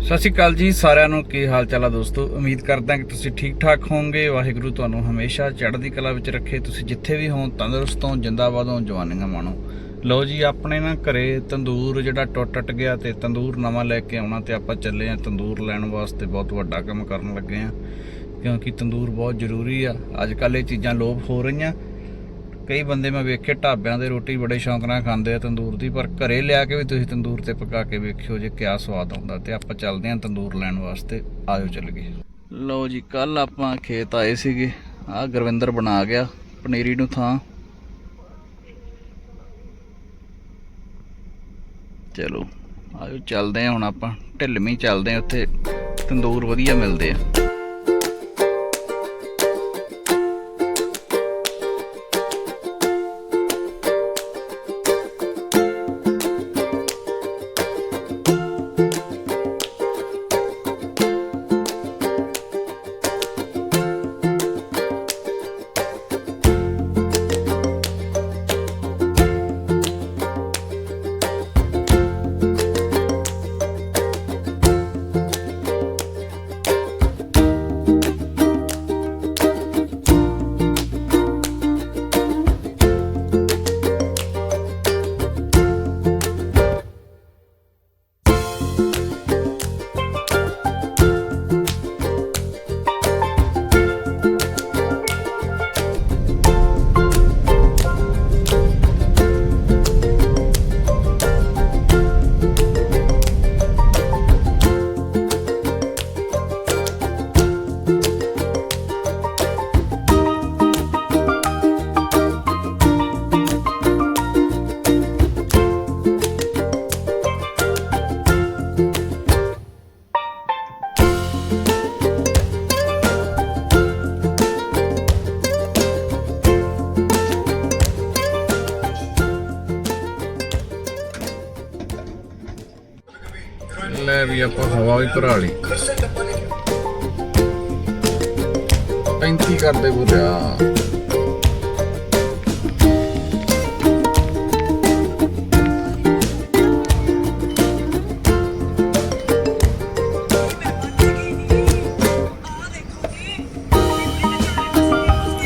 ਸਤਿ ਸ਼੍ਰੀ ਅਕਾਲ ਜੀ, ਸਾਰਿਆਂ ਨੂੰ ਕੀ ਹਾਲ ਚਾਲ ਆ ਦੋਸਤੋ? ਉਮੀਦ ਕਰਦਾ ਕਿ ਤੁਸੀਂ ਠੀਕ ਠਾਕ ਹੋਵੋਗੇ। ਵਾਹਿਗੁਰੂ ਤੁਹਾਨੂੰ ਹਮੇਸ਼ਾ ਚੜ੍ਹਦੀ ਕਲਾ ਵਿੱਚ ਰੱਖੇ। ਤੁਸੀਂ ਜਿੱਥੇ ਵੀ ਹੋ ਤੰਦਰੁਸਤ ਹੋ ਜਿੰਦਾਬਾਦ ਹੋ ਜਵਾਨੀਆਂ ਮਾਣੋ। ਲਓ ਜੀ, ਆਪਣੇ ਨਾ ਘਰੇ ਤੰਦੂਰ ਜਿਹੜਾ ਟੁੱਟ ਟੱਟ ਗਿਆ ਤੇ ਤੰਦੂਰ ਨਵਾਂ ਲੈ ਕੇ ਆਉਣਾ ਤੇ ਆਪਾਂ ਚੱਲੇ ਆ ਤੰਦੂਰ ਲੈਣ ਵਾਸਤੇ। ਬਹੁਤ ਵੱਡਾ ਕੰਮ ਕਰਨ ਲੱਗੇ ਆ, ਕਿਉਂਕਿ ਤੰਦੂਰ ਬਹੁਤ ਜ਼ਰੂਰੀ ਆ। ਅੱਜ ਕੱਲ੍ਹ ਇਹ ਚੀਜ਼ਾਂ ਲੋਪ ਹੋ ਰਹੀਆਂ। ਕਈ ਬੰਦੇ ਮੈਂ ਵੇਖੇ ਢਾਬਿਆਂ ਦੇ ਰੋਟੀ ਬੜੇ ਸ਼ੌਂਕ ਨਾਲ ਖਾਂਦੇ ਆ ਤੰਦੂਰ ਦੀ, ਪਰ ਘਰੇ ਲਿਆ ਕੇ ਵੀ ਤੁਸੀਂ ਤੰਦੂਰ ਤੇ ਪਕਾ ਕੇ ਵੇਖਿਓ ਜੇ ਕਿਆ ਸਵਾਦ ਆਉਂਦਾ ਤੇ ਆਪਾਂ ਚੱਲਦੇ ਆਂ ਤੰਦੂਰ ਲੈਣ ਵਾਸਤੇ, ਆਜੋ ਚੱਲ ਗਏ। ਲਓ ਜੀ ਕੱਲ ਆਪਾਂ ਖੇਤ ਆਏ ਸੀਗੇ ਆ ਗੁਰਵਿੰਦਰ ਬਣਾ ਗਿਆ ਪਨੀਰੀ ਨੂੰ ਥਾਂ। ਚਲੋ, ਆਜੋ ਚੱਲਦੇ ਆਂ ਹੁਣ ਆਪਾਂ ਢਿੱਲਵੀਂ ਚੱਲਦੇ ਆਂ ਉੱਥੇ, ਤੰਦੂਰ ਵਧੀਆ ਮਿਲਦੇ ਆ। ਲੈ ਵੀ ਆਪਾਂ ਹਵਾ ਵੀ ਭਰਾ ਲਈ। 35 ਕਰਦੇ ਬੁਰਿਆ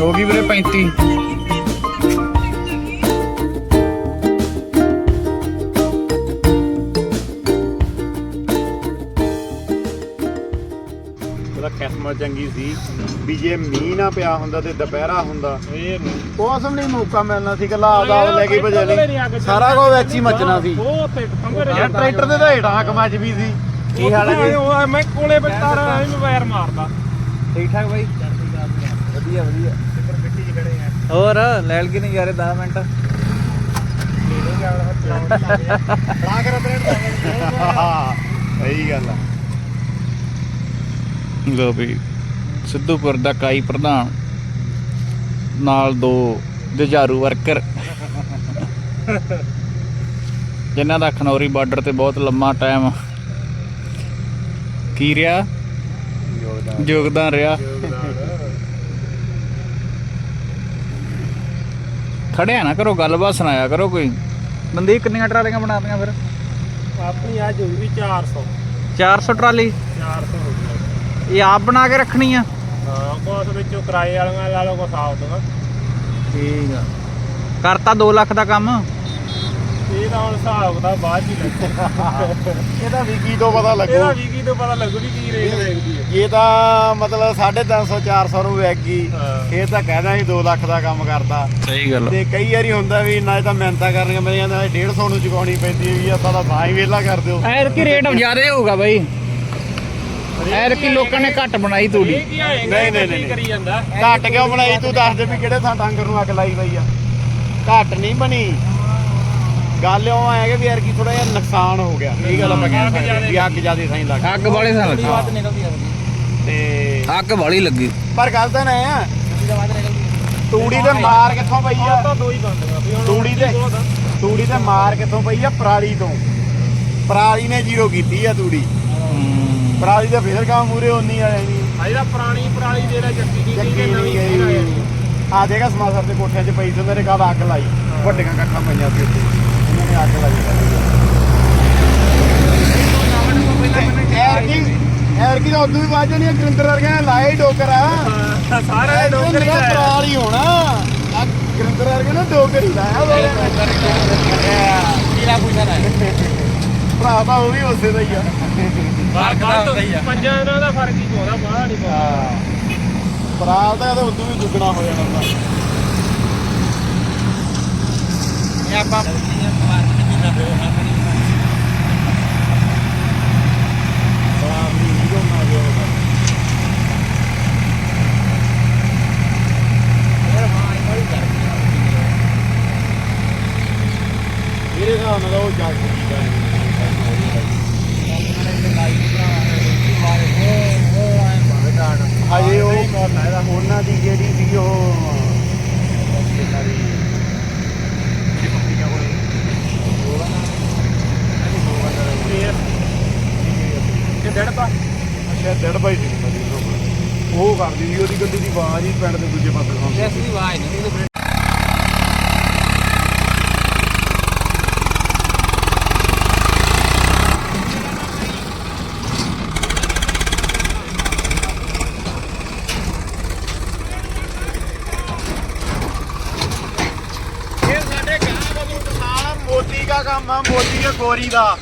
ਹੋ ਗਈ ਵੀਰੇ 35 ਉਹਦਾ ਕਿਸਮਤ ਚੰਗੀ ਸੀ ਵੀ ਜੇ ਮੀਂਹ ਨਾ ਪਿਆ ਹੁੰਦਾ ਤੇ ਦੁਪਹਿਰਾ ਹੁੰਦਾ। ਇਹ ਮੌਸਮ ਨਹੀਂ ਮੌਕਾ ਮਿਲਣਾ ਸੀ ਕੱਲਾ ਆਪਦਾ ਲੈ ਕੇ ਭਜੇ ਨਹੀਂ ਸਾਰਾ ਕੁਝ ਵਿੱਚ ਹੀ ਮੱਚਣਾ ਸੀ। ਉਹ ਤੇ ਪੰਗਰ ਯਾਰ ਟਰੈਕਟਰ ਦੇ ਤਾਂ ਹੇਠਾਂ ਮੱਚ ਵੀ ਸੀ। ਕੀ ਹਾਲ ਹੈ ਮੈਂ ਕੋਲੇ ਬੈਠਾ ਰਹਾ ਵੈਰ ਮਾਰਦਾ। ਠੀਕ ਠਾਕ ਬਾਈ? ਵਧੀਆ ਵਧੀਆ। ਹੋਰ ਲੈ ਲਗੇ ਨਹੀਂ ਯਾਰੇ 10 ਮਿੰਟ। ਬਣਾ ਕੇ ਸਹੀ ਗੱਲ ਆ। ਲੋ ਵੀ ਸਿੱਧੂਪੁਰ ਦਾ ਕਾਈ ਪ੍ਰਧਾਨ ਨਾਲ ਦੋ ਜੁਝਾਰੂ ਵਰਕਰ। ਜਿਨ੍ਹਾਂ ਦਾ ਖਨੌਰੀ ਬਾਰਡਰ ਤੇ ਬਹੁਤ ਲੰਮਾ ਟਾਈਮ ਕੀ ਰਿਹਾ? ਯੋਗਦਾਨ। ਰਿਹਾ। ਖੜਿਆ ਨਾ ਕਰੋ ਗੱਲਬਾਤ ਸੁਣਾਇਆ ਕਰੋ ਕੋਈ। ਬੰਦੀ ਕਿੰਨੀਆਂ ਟਰਾਲੀਆਂ ਬਣਾਤੀਆਂ ਫਿਰ? ਆਪਣੀ ਅੱਜ ਹੋਈ ਵੀ 400 400 ਟਰਾਲੀ? 400 ਹੋ ਗਈ। ਇਹ ਆਪ ਬਣਾ ਕੇ ਰੱਖਣੀ ਆ? ਹਾਂ ਕੋਸ ਵਿੱਚੋਂ ਕਿਰਾਏ ਵਾਲੀਆਂ ਲਾ ਲਓ ਕੋ ਸਾਫ਼ ਤੋਂ ਠੀਕ ਆ। ਕਰਤਾ 2 ਲੱਖ ਦਾ ਕੰਮ? ਇਹ ਤਾਂ ਹੁਣ ਹਿਸਾਬ ਦਾ ਬਾਅਦ ਚ ਹੀ ਲੱਗੂ। ਇਹਦਾ ਵਿਕੀ ਤੋਂ ਪਤਾ ਇਹਦਾ ਲੱਗੂ ਵੀ ਕੀ ਤੋਂ ਪਤਾ ਲੱਗੂ ਵੀ ਕੀ ਰੇਟ ਹੈ। ਇਹ ਤਾਂ ਮਤਲਬ 350 400 ਨੂੰ ਹਾਂ। ਇਹ ਤਾਂ ਕਹਿੰਦਾ ਸੀ 2 ਲੱਖ ਦਾ ਕੰਮ ਕਰਦਾ। ਸਹੀ ਗੱਲ ਤੇ ਕਈ ਵਾਰੀ ਹੁੰਦਾ ਵੀ ਨਾ ਤਾਂ ਮਿਹਨਤਾਂ ਕਰਨੀਆਂ ਮੇਰੀਆਂ ਨਾ 150 ਨੂੰ ਚੁਕਾਉਣੀ ਪੈਂਦੀ ਹੈ ਵੀ ਆਪਾਂ ਤਾਂ ਤਾਂ ਹੀ ਵੇਲਾ ਕਰ ਦਿਓ। ਐਰ ਕੀ ਰੇਟ ਜ਼ਿਆਦਾ ਹੋਊਗਾ ਬਾਈ। ਐਰ ਕੀ ਲੋਕਾਂ ਨੇ ਘੱਟ ਬਣਾਈ ਤੂੜੀ। ਨਹੀਂ, ਨਹੀਂ, ਨਹੀਂ। ਕਰੀ ਜਾਂਦਾ ਘੱਟ ਕਿਉਂ ਬਣਾਈ? ਤੂੰ ਦੱਸ ਦੇ ਵੀ ਕਿਹੜੇ ਥਾਂ ਡੰਗਰ ਨੂੰ ਅੱਗ ਲਾਈ ਪਈ ਆ। ਘੱਟ ਨਹੀਂ ਬਣੀ। ਗੱਲ ਉਹ ਆਇਆ ਕਿ ਵੀ ਯਾਰ ਕੀ ਥੋੜਾ ਜਿਹਾ ਨੁਕਸਾਨ ਹੋ ਗਿਆ। ਇਹ ਗੱਲ ਆਪਾਂ ਕਹਿ ਸਕਦੇ ਵੀ ਅੱਗ ਜ਼ਿਆਦਾ ਸਹੀ ਲੱਗ ਅੱਗ ਵਾਲੇ ਸਾਲ ਨਿਕਲਦੀ ਆ ਤੇ ਅੱਗ ਵਾਲੀ ਲੱਗੀ। ਪਰ ਗੱਲ ਤਾਂ ਨਾ ਆ ਤੂੜੀ ਤੇ ਮਾਰ ਕਿੱਥੋਂ ਪਈ ਆ? ਆ ਤਾਂ ਦੋ ਹੀ ਬੰਦਗਾ ਵੀ ਹੁਣ ਤੂੜੀ ਤੇ। ਤੂੜੀ ਤੇ ਮਾਰ ਕਿੱਥੋਂ ਪਈ ਆ? ਪਰਾਲੀ ਤੋਂ। ਪਰਾਲੀ ਨੇ ਜ਼ੀਰੋ ਕੀਤੀ ਆ ਤੂੜੀ। ਪਰਾਲੀ ਤੇ ਫੇਰ ਕੰਮ ਮੂਰੇ ਉਨੀ ਆ ਜਾਣੀ ਆ ਜਿਹੜਾ ਪੁਰਾਣੀ ਪਰਾਲੀ ਦੇ ਨਾਲ ਜੱਗੀ ਦੀ ਨਹੀਂ ਨਵੀਂ ਫੇਰ ਆ ਜਾਣੀ ਆ ਦੇਖਾ ਸਮਾਸਰ ਦੇ ਕੋਠਿਆਂ 'ਚ ਪਈ ਸੀ ਮੇਰੇ ਕੱਲ ਅੱਗ ਲਾਈ। ਵੱਡੀਆਂ ਕੱਖਾਂ ਪਈਆਂ ਸੀ ਉੱਤੇ ਉਹਨਾਂ ਨੇ ਅੱਗ ਲਾਈ। ਐਰ ਕੀ ਉਦੋਂ ਵੀ ਬਾਜਣੀ ਗਰਿੰਦਰ ਵਰਗੇ ਨੇ ਲਾਏ ਹੀ ਡੋਕਰ। ਆ ਸਾਰੇ ਡੋਗਰ ਹੀ ਲਾਇਆ। ਪਰਾਲ ਹੀ ਹੋਣਾ। ਆ ਗਰਿੰਦਰ ਵਰਗੇ ਨੇ ਡੋਕਰ ਹੀ ਲਾਇਆ। ਵਾ। ਭਰਾ ਤਾਂ ਉਹ ਵੀ ਉਸੇ ਦਾ ਹੀ ਆ। ਫ਼ਰਕ ਤਾਂ ਹੁੰਦਾ ਹੀ ਆ। ਪੰਜਾਂ ਇਹਨਾਂ ਦਾ ਫ਼ਰਕ ਹੀ ਪਾਉਂਦਾ ਬਾਹਰ ਨਹੀਂ ਪਾਉਂਦਾ ਪਰਾਲ ਤਾਂ ਇਹਦੇ ਉਦੋਂ ਵੀ ਦੁੱਗਣਾ ਹੋ ਜਾਣਾ ਤਾਂ। ਇਹ ਆਪਾਂ ਮੇਰੇ ਹਿਸਾਬ ਨਾਲ ਤਾਂ ਉਹ ਜੱਗ ਦੀ ਉਹ ਉਹਨਾਂ ਦੀ ਜਿਹੜੀ ਸੀ ਉਹ ਤੇ ਡੜ ਪਾ ਅੱਛਾ ਡੜ ਬਾਈ ਸੀ। ਉਹ ਕਰਦੀ ਸੀ ਉਹਦੀ ਗੱਡੀ ਦੀ ਆਵਾਜ਼ ਹੀ ਪਿੰਡ ਦੇ ਦੂਜੇ ਪਾਸੇ ਸੁਣਦੀ ਸੀ। ਦੀ ਆਵਾਜ਼ ਨਹੀਂ ਇਹ ਸਾਡੇ ਗਾਂ ਵੱਲੋਂ ਕਿਸਾਨ ਮੋਦੀ ਦਾ ਕੰਮ ਆ ਦੇ ਗੋਰੀ ਦਾ।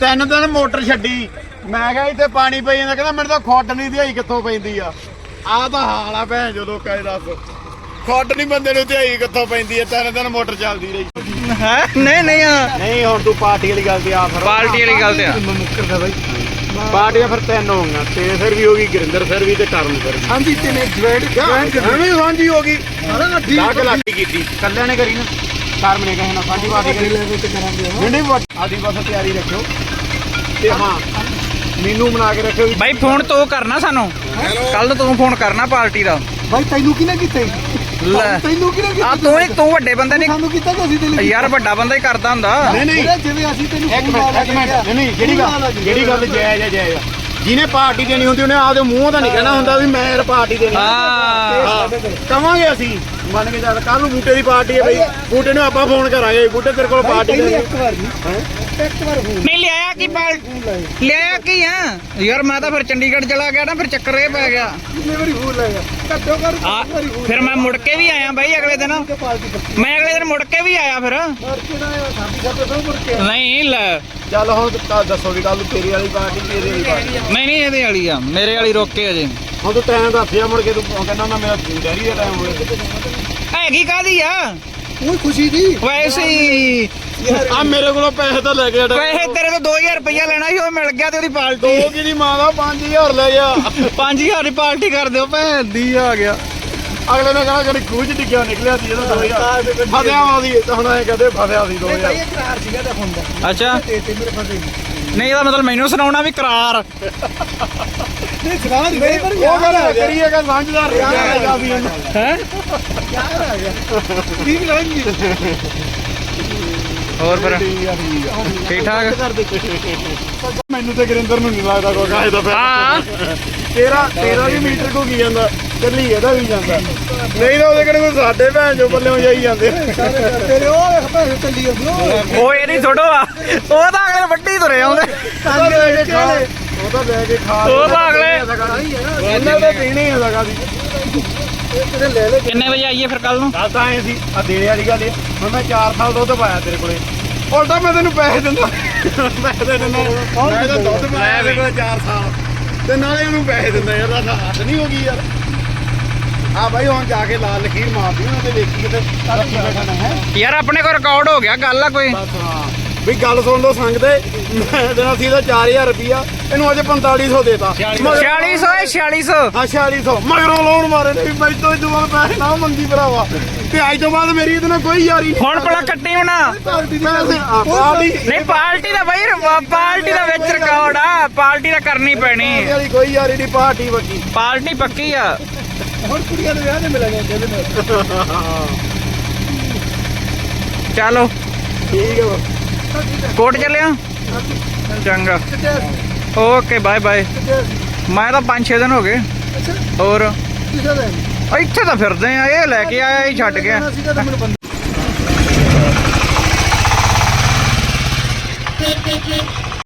ਤਿੰਨ ਦਿਨ ਮੋਟਰ ਛੱਡੀ। ਮੈਂ ਕਿਹਾ ਇੱਥੇ ਪਾਣੀ ਪਈ ਜਾਂਦਾ। ਕਹਿੰਦਾ ਮੈਨੂੰ ਤਾਂ ਖੁੱਡ ਨਹੀਂ ਦਿਹਾਈ ਕਿੱਥੋਂ ਪੈਂਦੀ ਆ। ਆਹ ਤਾਂ ਹਾਲ ਆ ਭੈਣ ਜੋ ਲੋਕਾਂ ਦੇ ਦੱਸ। ਖੁੱਡ ਨਹੀਂ ਬੰਦੇ ਨੂੰ ਦਿਹਾਈ ਕਿੱਥੋਂ ਪੈਂਦੀ ਆ। ਤਿੰਨ ਦਿਨ ਮੋਟਰ ਚੱਲਦੀ ਰਹੀ। ਹੈ? ਨਹੀਂ ਨਹੀਂ ਆ। ਨਹੀਂ ਹੁਣ ਤੂੰ ਪਾਰਟੀ ਵਾਲੀ ਗੱਲ ਤੇ ਆ ਫਿਰ। ਪਾਰਟੀ ਵਾਲੀ ਗੱਲ ਤੇ ਆ। ਮੁੱਕਰਦਾ ਬਾਈ। ਪਾਰਟੀਆਂ ਫਿਰ ਤਿੰਨ ਹੋ ਗਈਆਂ। ਤੇ ਫਿਰ ਵੀ ਹੋ ਗਈ ਗੁਰਿੰਦਰ ਫਿਰ ਵੀ ਤੇ ਕਰਨ ਵੀ। ਹਾਂਜੀ ਤਿੰਨੇ ਜੁਆਇੰਟ ਐਵੇਂ ਸਾਂਝੀ ਹੋ ਗਈ। ਸਾਰਾ ਨਾ ਠੀਕ ਲਾਗ ਲਾਗੀ ਕੀਤੀ। ਕੱਲਿਆਂ ਨੇ ਕਰੀ ਨਾ। ਕਰਮ ਨੇ ਕਹੇ ਨਾ ਸਾਂਝੀ ਬਾਤ ਕਰੀ। ਲੈਵਲ ਤੇ ਕਰਾਂਗੇ ਹਾਂ। ਨਹੀਂ ਨਹੀਂ ਆਦੀ ਬਸ ਤਿਆਰੀ ਰੱਖਿਓ। ਤੇ ਹਾਂ ਮੈਨੂੰ ਬਣਾ ਕੇ ਰੱਖਿਓ ਵੀ ਬਾਈ ਫੋਨ ਤੂੰ ਕਰਨਾ ਸਾਨੂੰ। ਕੱਲ ਤੂੰ ਫੋਨ ਕਰਨਾ ਪਾਰਟੀ ਦਾ। ਭਾਈ ਤੈਨੂੰ ਕਿਹਨੇ ਕੀਤੇ ਲੈ। ਤੈਨੂੰ ਕਿਹਨੇ ਆ ਕੀਤੇ ਤੂੰ ਹੀ ਤੂੰ ਵੱਡੇ ਬੰਦੇ ਨੇ ਸਾਨੂੰ ਕੀਤਾ ਕਿ ਅਸੀਂ ਤੈਨੂੰ ਯਾਰ ਵੱਡਾ ਬੰਦਾ ਹੀ ਕਰਦਾ ਹੁੰਦਾ। ਨਹੀਂ ਨਹੀਂ। ਜਿਹੜਾ ਜਿਵੇਂ ਅਸੀਂ ਤੈਨੂੰ ਇੱਕ ਮਿੰਟ ਇੱਕ ਮਿੰਟ। ਨਹੀਂ ਨਹੀਂ ਜਿਹੜੀ ਗੱਲ ਜਿਹੜੀ ਗੱਲ ਜਾਇਜ਼ ਹੈ ਜਾਇਜ਼ ਆ ਜਿਹਨੇ ਪਾਰਟੀ ਦੇਣੀ ਹੁੰਦੀ ਉਹਨੇ ਆਪਦੇ ਮੂੰਹ ਤਾਂ ਨਹੀਂ ਕਹਿਣਾ ਹੁੰਦਾ ਵੀ ਮੈਂ ਯਾਰ ਪਾਰਟੀ ਦੇਣੀ ਆ। ਹਾਂ ਹਾਂ, ਕਵਾਂਗੇ ਅਸੀਂ। ਮੰਨ ਕੇ ਚੱਲ ਕੱਲ ਨੂੰ ਬੂਟੇ ਦੀ ਪਾਰਟੀ ਹੈ ਬਈ। ਬੂਟੇ ਨੂੰ ਆਪਾਂ ਫੋਨ ਕਰਾਂਗੇ ਬੂਟੇ ਤੇਰੇ ਕੋਲ ਪਾਰਟੀ ਦੇ। ਇੱਕ ਵਾਰ ਨਹੀਂ। ਇੱਕ ਵਾਰ ਫੋਨ ਨਹੀਂ ਲਿਆਇਆ ਕੀ ਪਾਲ ਲਿਆਇਆ ਕੀ ਆ? ਯਾਰ ਮੈਂ ਤਾਂ ਫਿਰ ਚੰਡੀਗੜ੍ਹ ਚਲਾ ਗਿਆ ਨਾ ਫਿਰ ਚੱਕਰ ਇਹ ਪੈ ਗਿਆ। ਕਿੰਨੇ ਵਾਰੀ ਫੋਨ ਲਾਇਆ। ਘੱਟੋ ਘੱਟ ਆ ਇੱਕ ਵਾਰੀ ਫੋਨ ਫਿਰ ਮੈਂ ਮੁੜ ਕੇ ਵੀ ਆਇਆ ਬਾਈ ਅਗਲੇ ਦਿਨ। ਮੈਂ ਅਗਲੇ ਦਿਨ ਮੁੜ ਕੇ ਵੀ ਆਇਆ ਫਿਰ। ਨਹੀਂ ਲੈ। ਚੱਲ ਹੁਣ ਦੱਸੋ ਵੀ ਕੱਲ ਨੂੰ ਤੇਰੀ ਵਾਲੀ ਪਾਰਟੀ ਤੇ ਇਹਦੀ ਵਾਲੀ ਪਾਰਟੀ। ਨਹੀਂ ਨਹੀਂ ਇਹਦੇ ਵਾਲੀ ਆ। ਮੇਰੇ ਵਾਲੀ ਰੋਕ ਕੇ ਅਜੇ। ਹੁਣ ਤੂੰ ਟਾਈਮ ਦੱਸਿਆ ਮੁੜ ਕੇ ਤੂੰ ਕਹਿੰਦਾ ਨਾ ਮੇਰਾ ਡੈਰੀ ਦਾ ਟਾਈਮ ਹੋਇਆ। ਹੈਗੀ ਕਾਦੀ ਆ? ਉਹ ਖੁਸ਼ੀ ਦੀ। ਵੈਸੇ ਹੀ। ਆ ਮੇਰੇ ਕੋਲੋਂ ਪੈਸੇ ਤਾਂ ਲੈ ਗਿਆ ਪੈਸੇ ਤੇਰੇ ਤੋਂ 2000 ਰੁਪਇਆ ਲੈਣਾ ਸੀ ਉਹ ਮਿਲ ਗਿਆ ਤੇ ਉਹਦੀ ਪਾਰਟੀ। ਦੋ ਕਿਹਦੀ ਮਾਂ ਦਾ 5000 ਲੈ ਗਿਆ 5000 ਦੀ ਪਾਰਟੀ ਕਰ ਦਿਓ ਭੈਣ ਦੀ ਆ ਗਿਆ। ਅਗਲੇ ਨੇ ਕਹਣਾ ਕਿ ਖੂਹ ਚ ਡਿੱਗਿਆ ਨਿਕਲਿਆ ਸੀ ਇਹਦਾ 2000 ਫਸਿਆ ਵਾ ਸੀ ਤਾਂ ਹੁਣ ਐ ਕਹਦੇ ਫਸਿਆ ਸੀ ਨਹੀਂ ਭਾਈ 2000 ਇਹ ਕਰਾਰ ਸੀਗਾ ਤਾਂ ਹੁੰਦਾ ਅੱਛਾ। ਤੇ ਤੇ ਮੇਰੇ ਫਸੇ ਨਹੀਂ ਇਹਦਾ ਮਤਲਬ ਮੈਨੂੰ ਸੁਣਾਉਣਾ ਵੀ ਕਰਾਰ। ਨਹੀਂ ਸੁਣਾ ਦੇ ਮੇਰੇ ਪਰ ਉਹ ਗੱਲ ਕਰੀਏਗਾ ਸਾਂਝਦਾਰ ਰਿਹਾ ਵੀ ਇਹਨੂੰ। ਹੈ? ਯਾਰ ਆ ਗਿਆ। ਠੀਕ ਲਾਂਗੀ ਹੋਰ ਫਿਰ? ਠੀਕ ਆ ਠੀਕ ਆ। ਠੀਕ ਠਾਕ? ਮੈਨੂੰ ਤੇ ਗੁਰਿੰਦਰ ਨੂੰ ਨਹੀਂ ਲੱਗਦਾ ਕੋਈ ਕਾਹੇ ਦਾ ਹਾਂ। ਤੇਰਾ ਤੇਰਾ ਵੀ ਮੀਟਰ ਕੋ ਕੀ ਜਾਂਦਾ ਚੱਲੀ ਇਹਦਾ ਵੀ ਜਾਂਦਾ। ਨਹੀਂ ਤਾਂ ਉਹਦੇ ਕੋਈ ਸਾਡੇ ਭੈਣ ਜੋ ਬੱਲਿਓ ਜਾਈ ਜਾਂਦੇ। ਤੇਰੇ ਉਹ ਵੇਖ ਪੈਸੇ ਚੱਲੀ ਜਾਂਦੇ। ਉਹ ਇਹਦੀ ਥੋੜੋ ਆ। ਉਹ ਤਾਂ ਅਗਲੇ ਵੱਡੀ ਤੁਰੇ ਆਉਂਦੇ। ਉਹਦਾ ਲੈ ਕੇ ਖਾ ਉਹ ਤਾਂ ਅਗਲੇ ਇਹਨਾਂ ਦਾ ਪੀਣੀ ਹੈ ਲਗਾ ਦੀ। ਤੇਰੇ ਲੈ ਲੈ। ਕਿੰਨੇ ਵਜੇ ਆਈਏ ਫਿਰ ਕੱਲ ਨੂੰ? ਤਾਂ ਐ ਸੀ ਆ ਦੇਣੇ ਵਾਲੀ ਗੱਲ ਇਹ। ਹੁਣ ਮੈਂ 4 ਸਾਲ ਦੁੱਧ ਪਾਇਆ ਤੇਰੇ ਕੋਲੇ। ਉਲਟਾ ਮੈਂ ਤੈਨੂੰ ਪੈਸੇ ਦਿੰਦਾ। ਪੈਸੇ ਦਿੰਦਾ ਮੈਂ ਤਾਂ ਦੁੱਧ ਪਾਇਆ ਤੇਰੇ ਕੋਲੇ 4 ਸਾਲ। ਤੇ ਨਾਲੇ ਉਹਨੂੰ ਪੈਸੇ ਦਿੰਦਾ ਯਾਰ ਦਾ ਹੱਥ ਨਹੀਂ ਹੋ ਗਈ ਯਾਰ। ਆ ਬਾਈ ਹੁਣ ਜਾ ਕੇ ਲਾਲ ਲਖੀਰ ਮਾਰਦੀ ਉਹਨਾਂ ਤੇ ਵੇਖੀ ਕਿਤੇ। ਰੱਖੀ ਬੈਠਾ ਨਾ ਹੈ ਯਾਰ ਆਪਣੇ ਕੋਲ ਰਿਕਾਰਡ ਹੋ ਗਿਆ ਗੱਲ ਆ ਕੋਈ। ਬਸ ਹਾਂ। ਵੀ ਗੱਲ ਸੁਣ ਲਓ ਸੰਗ ਦੇ ਮੈਂ ਦੇਣਾ ਸੀ ਇਹਦਾ 4000 ਰੁਪਿਆ ਇਹਨੂੰ ਅੱਜ 4500 ਦੇਤਾ। 4600 ਹੈ 4600 ਹਾਂ 4600 ਮਗਰੋਂ ਲੋਨ ਮਾਰੇ ਨੇ ਵੀ ਬਾਈ ਤੋਂ ਬਾਅਦ ਪੈਸੇ ਨਾ ਮੰਗੀ ਭਰਾਵਾ। ਤੇ ਅੱਜ ਤੋਂ ਬਾਅਦ ਮੇਰੀ ਇਹਦੇ ਨਾਲ ਕੋਈ ਯਾਰੀ ਨਹੀਂ। ਹੁਣ ਭਲਾ ਕੱਟੀ ਹੋਣਾ। ਪਾਰਟੀ ਦੀ ਪੈਸੇ ਆ ਪਾਰਟੀ ਨਹੀਂ ਪਾਰਟੀ ਦਾ ਬਾਈ ਪਾਰਟੀ ਦਾ ਵਿੱਚ ਰਿਕਾਰਡ ਆ। ਪਾਰਟੀ ਦਾ ਕਰਨੀ ਪੈਣੀ। ਕੋਈ ਯਾਰੀ ਨਹੀਂ ਪਾਰਟੀ ਵੱਕੀ ਪਾਰਟੀ ਪੱਕੀ ਆ। ਹੁਣ ਕੁੜੀਆਂ ਦੇ ਵਿਆਹ ਦੇ ਮਿਲਾਂਗੇ ਕਹਿੰਦੇ ਨੇ। ਚਲੋ। ਠੀਕ ਹੈ। ਕੋਟ ਚੱਲਿਆ? ਚੰਗਾ। Okay bye bye. ਮੈਂ ਤਾਂ 5-6 ਦਿਨ ਹੋ ਗਏ। ਅੱਛਾ। ਹੋਰ? ਇੱਥੇ ਤਾਂ ਫਿਰਦੇ ਆ ਇਹ ਲੈ ਕੇ ਆਇਆ ਇਹ ਛੱਡ ਗਿਆ